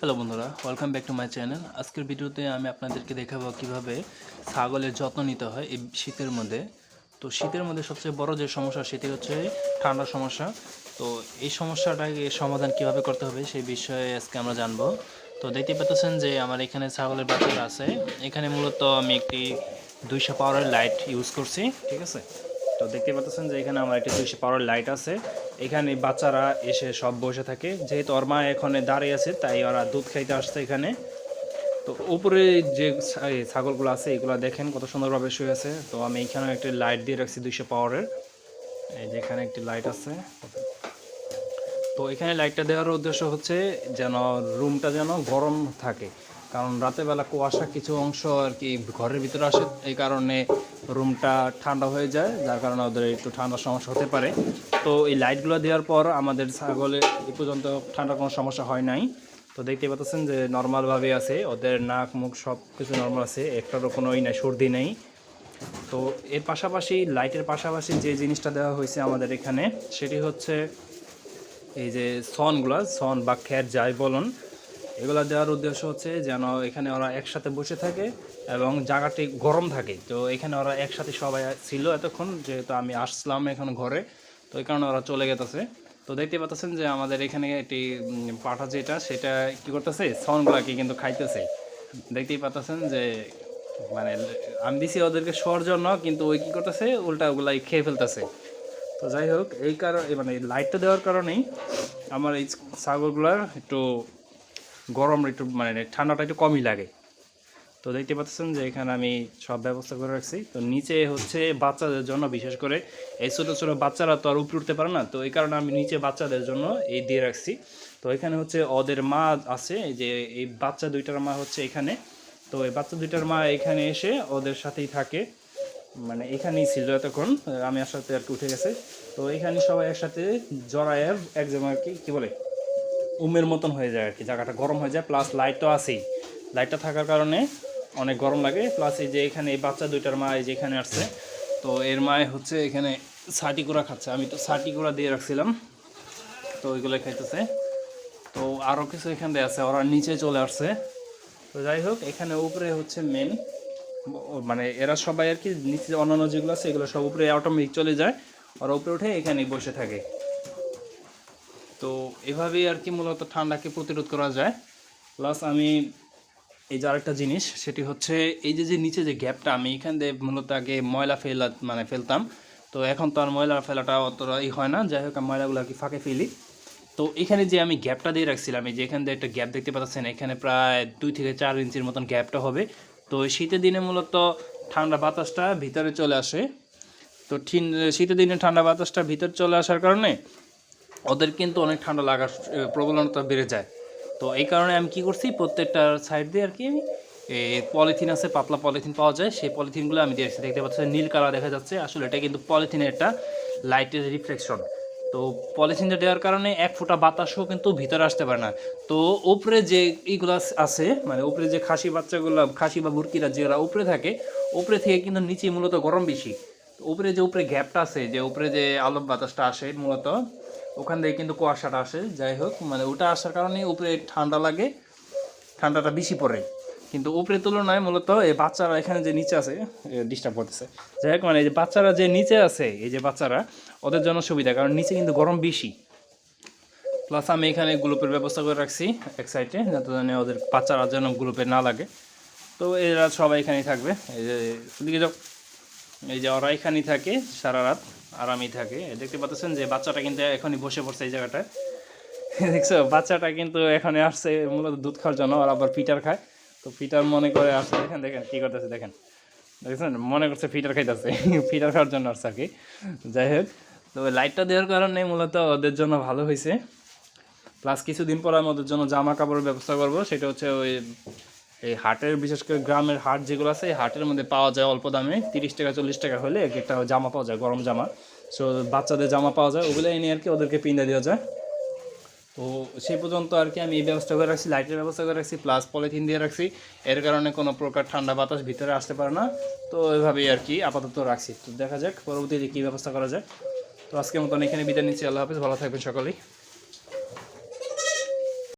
Hello বন্ধুরা welcome back to my channel আজকের ভিডিওতে আমি আপনাদেরকে দেখাবো কীভাবে ছাগলের যত্ন নিতে হয় এই শীতের মধ্যে। তো শীতের মধ্যে সবচেয়ে বড় যে সমস্যা, সেটি হচ্ছে ঠান্ডার সমস্যা। তো এই সমস্যাটাকে সমাধান কীভাবে করতে হবে সেই বিষয়ে আজকে আমরা জানব। তো দেখতে পাচ্ছেন যে আমার এখানে ছাগলের বাচ্চারা আছে। এখানে মূলত আমি একটি দুইশো পাওয়ারের লাইট ইউজ করছি, ঠিক আছে? তো দেখতে পাচ্ছেন যে এখানে আমার একটি দুইশো পাওয়ার লাইট আছে। এখানে বাচ্চারা এসে সব বসে থাকে। যেহেতু ওর মা এখানে দাঁড়িয়ে আছে, তাই ওরা দুধ খাইতে আসছে এখানে। তো উপরে যে ছাগলগুলো আছে, এগুলো দেখেন কত সুন্দরভাবে শুয়ে আছে। তো আমি এখানে একটি লাইট দিয়ে রাখছি দুইশো পাওয়ারের এই যে এখানে একটি লাইট আছে। তো এখানে লাইটটা দেওয়ার উদ্দেশ্য হচ্ছে যেন রুমটা যেন গরম থাকে। কারণ রাতের বেলা কুয়াশা কিছু অংশ আর কি ঘরের ভিতরে আসে, এই কারণে রুমটা ঠান্ডা হয়ে যায়, যার কারণে ওদের একটু ঠান্ডার সমস্যা হতে পারে। তো এই লাইটগুলো দেওয়ার পর আমাদের ছাগলের এই পর্যন্ত ঠান্ডার কোনো সমস্যা হয় নাই। তো দেখতে পাচ্ছেন যে নর্মালভাবে আছে, ওদের নাক, মুখ সব কিছু নর্মাল আছে, একটারও কোনো ই নাই, সর্দি নেই। তো এর পাশাপাশি, লাইটের পাশাপাশি যে জিনিসটা দেওয়া হয়েছে আমাদের এখানে, সেটি হচ্ছে এই যে সনগুলা সন বা খ্যার যাই বলুন এগুলা দেওয়ার উদ্দেশ্য হচ্ছে যেন এখানে ওরা একসাথে বসে থাকে এবং জায়গাটি গরম থাকে। তো এখানে ওরা একসাথে সবাই ছিল এতক্ষণ, যেহেতু আমি আসলাম এখন ঘরে, তো এই কারণে ওরা চলে গেতেছে। তো দেখতে পাচ্ছেন যে আমাদের এখানে একটি পাঠা যেটা, সেটা কি করতেছে? সনগুলাকে কিন্তু খাইতেছে। দেখতেই পাচ্ছেন যে মানে আমি দিছি ওদেরকে শোয়ার জন্য, কিন্তু ওই কি করতেছে? উল্টা ওগুলাই খেয়ে ফেলতেছে। তো যাই হোক, এই কারণে মানে লাইটটা দেওয়ার কারণেই আমার এই ছাগলগুলার একটু গরম একটু মানে ঠান্ডাটা একটু কমই লাগে। তো দেখতে পাচ্ছেন যে এখানে আমি সব ব্যবস্থা করে রাখছি। তো নিচে হচ্ছে বাচ্চাদের জন্য, বিশেষ করে এই ছোটো ছোটো বাচ্চারা তো আর উপরে উঠতে পারে না। তো এই কারণে আমি নিচে বাচ্চাদের জন্য এই দিয়ে রাখছি। তো এখানে হচ্ছে ওদের মা আছে যে এই বাচ্চা দুইটার মা হচ্ছে এখানে। তো এই বাচ্চা দুইটার মা এখানে এসে ওদের সাথেই থাকে। মানে এখানেই ছিল এতক্ষণ, আমি আসাতে আর কি উঠে গেছে। তো এখানে সবাই একসাথে জড়ায় এক জায়গায় আর কি, কী বলে? উমের মতন হয়ে যায় আর কি। জায়গাটা গরম হয়ে যায় প্লাস লাইট তো আছেই। লাইটটা থাকার কারণে অনেক গরম লাগে প্লাস এই যে এখানে এই বাচ্চা দুইটার মা এই যে এখানে আসছে, তো এর মায়ে হচ্ছে এখানে সাটি কুড়া খাচ্ছে। আমি তো সাটি কুড়া দিয়ে রাখছিলাম, তো ওইগুলো খাইতেছে। তো আরও কিছু এখান দিয়ে আছে, ওরা নিচে চলে আসছে। তো যাই হোক, এখানে উপরে হচ্ছে মেন মানে এরা সবাই আর কি নিচে অন্যান্য যেগুলো আছে, এগুলো সব উপরে অটোমেটিক চলে যায়। ওরা উপরে উঠে এখানেই বসে থাকে। তো এভাবেই আর কি মূলত ঠান্ডাকে প্রতিরোধ করা যায়। প্লাস আমি এই যে আরেকটা জিনিস, সেটি হচ্ছে এই যে যে নিচে যে গ্যাপটা, আমি এখান দিয়ে মূলত আগে ময়লা ফেলা মানে ফেলতাম। তো এখন তো আর ময়লা ফেলাটা অতটা ই হয় না। যাই হোক ময়লাগুলো আর কি ফাঁকে ফেলি। তো এখানে যে আমি গ্যাপটা দিয়ে রাখছিলাম, এই যে এখান দিয়ে একটা গ্যাপ দেখতে পাচ্ছেন, এখানে প্রায় দুই থেকে চার ইঞ্চির মতন গ্যাপটা হবে। তো শীতের দিনে মূলত ঠান্ডা বাতাসটা ভিতরে চলে আসে। তো শীতের দিনে ঠান্ডা বাতাসটা ভিতরে চলে আসার কারণে ওদের কিন্তু অনেক ঠান্ডা লাগার প্রবলতা বেড়ে যায়। তো এই কারণে আমি কি করছি প্রত্যেকটার সাইড দিয়ে আর কি আমি পলিথিন আছে, পাতলা পলিথিন পাওয়া যায়। সেই পলিথিনগুলো আমি দিয়েছি দেখতে পাচ্ছি নীল কালার দেখা যাচ্ছে। আসলে এটা কিন্তু পলিথিনের একটা লাইটের রিফ্লেকশন তো পলিথিনটা দেওয়ার কারণে এক ফোঁটা বাতাসও কিন্তু ভিতরে আসতে পারে না। তো উপরে যে এইগুলো আছে মানে উপরে যে খাসি বাচ্চাগুলো, খাসি বা বুরকিরা যেগুলো উপরে থাকে, উপরে থেকে কিন্তু নিচে মূলত গরম বেশি। উপরে যে উপরে গ্যাপটা আছে, যে উপরে যে আলো বাতাসটা আসে মূলত ওখান থেকে কিন্তু কুয়াশাটা আসে, যাই হোক মানে ওটা আসার কারণে উপরে ঠান্ডা লাগে, ঠান্ডাটা বেশি পড়ে। কিন্তু উপরে তুলনায় মূলত এই বাচ্চারা এখানে যে নিচে আছে ডিস্টার্ব করতেছে। যাই হোক মানে এই যে বাচ্চারা যে নিচে আছে, এই যে বাচ্চারা, ওদের জন্য সুবিধা, কারণ নিচে কিন্তু গরম বেশি। প্লাস আমি এখানে গ্লুপের ব্যবস্থা করে রাখছি, এক সাইডে যাতে জানি ওদের বাচ্চারা যেন গ্লুপে না লাগে। তো এরা সবাই এখানেই থাকবে, এই যে দিকে যাও। এই যে ওরা এখানেই থাকে সারা রাত। আরামই থাকে। দেখতে পাচ্ছেন যে বাচ্চাটা কিন্তু এখনই বসে পড়ছে এই জায়গাটায়। দেখছ, বাচ্চাটা কিন্তু এখানে আসছে, মূলত দুধ খাওয়ার জন্য, আর আবার ফিটার খায়। তো ফিটার মনে করে আসছে, দেখেন দেখেন, কী করতেছে, দেখেন। দেখছেন, মনে করছে ফিটার খাইতেছে, ফিটার খাওয়ার জন্য আসছে আর কি। যাই হোক, তো লাইটটা দেওয়ার কারণে মূলত ওদের জন্য ভালো হয়েছে প্লাস কিছুদিন পর আমি ওদের জন্য জামা কাপড়ের ব্যবস্থা করব, সেটা হচ্ছে ওই এই হাটের, বিশেষ করে গ্রামের হাট যেগুলো আছে, এই হাটের মধ্যে পাওয়া যায় অল্প দামে। তিরিশ টাকা, চল্লিশ টাকা হলে এক একটা জামা পাওয়া যায়, গরম জামা। সো বাচ্চাদের জামা পাওয়া যায় ওগুলো এনে আর কি ওদেরকে পিন্দা দেওয়া যায়। তো সেই পর্যন্ত আর কি আমি এই ব্যবস্থা করে রাখছি, লাইটের ব্যবস্থা করে রাখছি প্লাস পলিথিন দিয়ে রাখছি। এর কারণে কোনো প্রকার ঠান্ডা বাতাস ভিতরে আসতে পারে না। তো এভাবেই আর কি আপাতত রাখছি। তো দেখা যাক পরবর্তীতে কী ব্যবস্থা করা যায়। তো আজকের মতন এখানে বিদায় নিচ্ছি, আল্লাহ হাফিজ, ভালো থাকবেন সকলেই।